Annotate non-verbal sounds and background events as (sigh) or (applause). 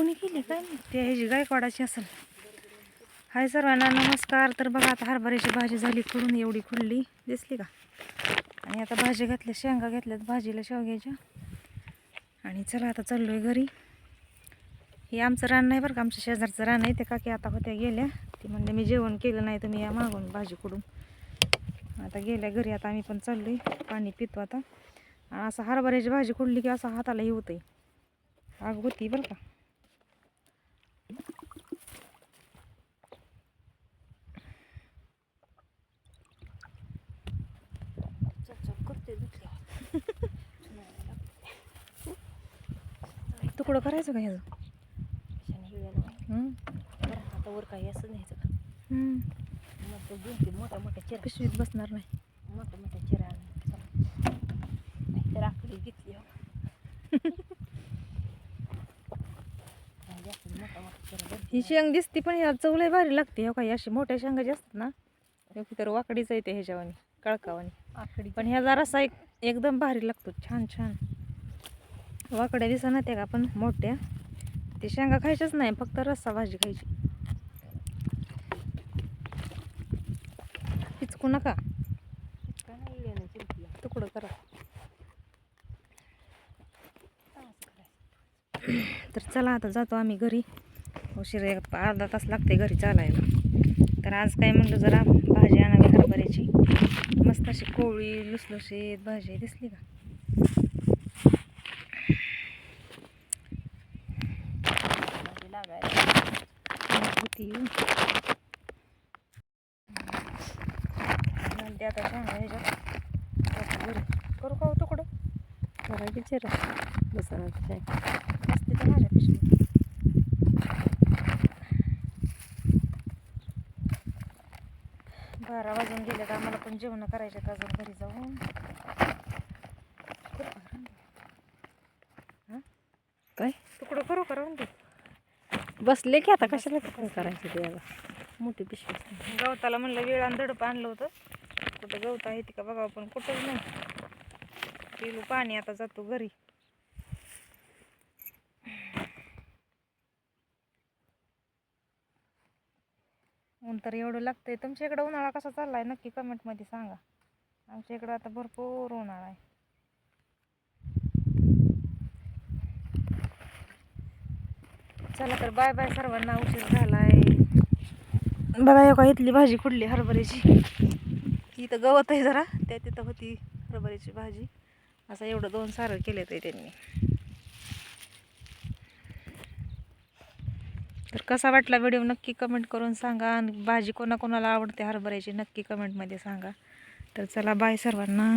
कोणी केली काय नाही ते ह्याची गायकवाडाची असेल. हाय सर्वांना नमस्कार. तर बघा आता हरभऱ्याची भाजी झाली. खुडून एवढी खुडली दिसली का? आणि आता भाजी घातल्या शेंगा घेतल्यात. भाजीला शेवग्याच्या आणि चला आता चाललो आहे घरी. हे आमचं रान नाही बरं का आमच्या शेजारचं रान आहे. ते काकी आता होत्या गेल्या. ती म्हणले मी जेवण केलं नाही तुम्ही या मागून भाजी कुडून आता गेल्या घरी आता आम्ही पण चाललोय. पाणी पितो आता. आणि असं हरभऱ्याची भाजी खुडली की असं हाताला येऊ आहे आग होती बरं का? (laughs) तुकडं करायचं का ह्याचं? आता वर काही असं न्यायचं का मग ते मोठ्या मोठ्या चिरा पिशवीत बसणार नाही मोठ्या मोठ्या चिरा नाहीतर आकडी घेतली हो. नाही, जास्त मोठा मोठा चिरा बरं. ही शेंग दिसती पण ह्या चवलय भारी लागते हो काही. अशी मोठ्या शेंगा जे असतात ना तर वाकडीच येते ह्याच्यावानी कळकावानी. पण ह्या जरासा एक एकदम भारी लागतो छान छान. वाकड्या दिसा ना त्या का पण मोठ्या. ते शेंगा खायच्याच नाही फक्त रस्सा भाजी खायची. पिचकू नका. तुकडं करा. तर चला आता जातो आम्ही घरी. उशीर एक अर्धा तास लागते घरी चालायला. तर आज काय म्हणलं जरा भाजी आणावी हरभऱ्याची. मस्त अशी कोळी लुसलुशीत भाजी दिसली का? म्हणते आता करू का हो तुकडं? करायची चिरा लसणाची असते तर माझ्या बारा वाजून गेले तर आम्हाला पण जेवण करायचे अजून घरी जाऊन. का? काय? तुकडं करू का राहून दे? बसले की आता कशाला काय करायचं ते याला मोठी पिशवी. गवताला म्हणलं वेळ आणि दडप आणलं होतं. कुठं गवत आहे ती का बघावं पण कुठंच नाही. पिलू पाणी आता जातो घरी. ऊन तर एवढं लागतंय. तुमच्या इकडं उन्हाळा कसा चालला आहे नक्की कमेंटमध्ये सांगा. आमच्या इकडं आता भरपूर उन्हाळा आहे. चला तर बाय बाय सर्वांना. उशीर झालाय. बघा एका इथली भाजी कुठली? हरभऱ्याची. इथं गवत आहे जरा. त्या तिथं होती हरभऱ्याची भाजी. असं एवढं दोन सारं केले ते त्यांनी. तर कसा वाटला व्हिडिओ नक्की कमेंट करून सांगा आणि भाजी कोणाकोणाला आवडते हरभऱ्याची नक्की कमेंटमध्ये सांगा. तर चला बाय सर्वांना.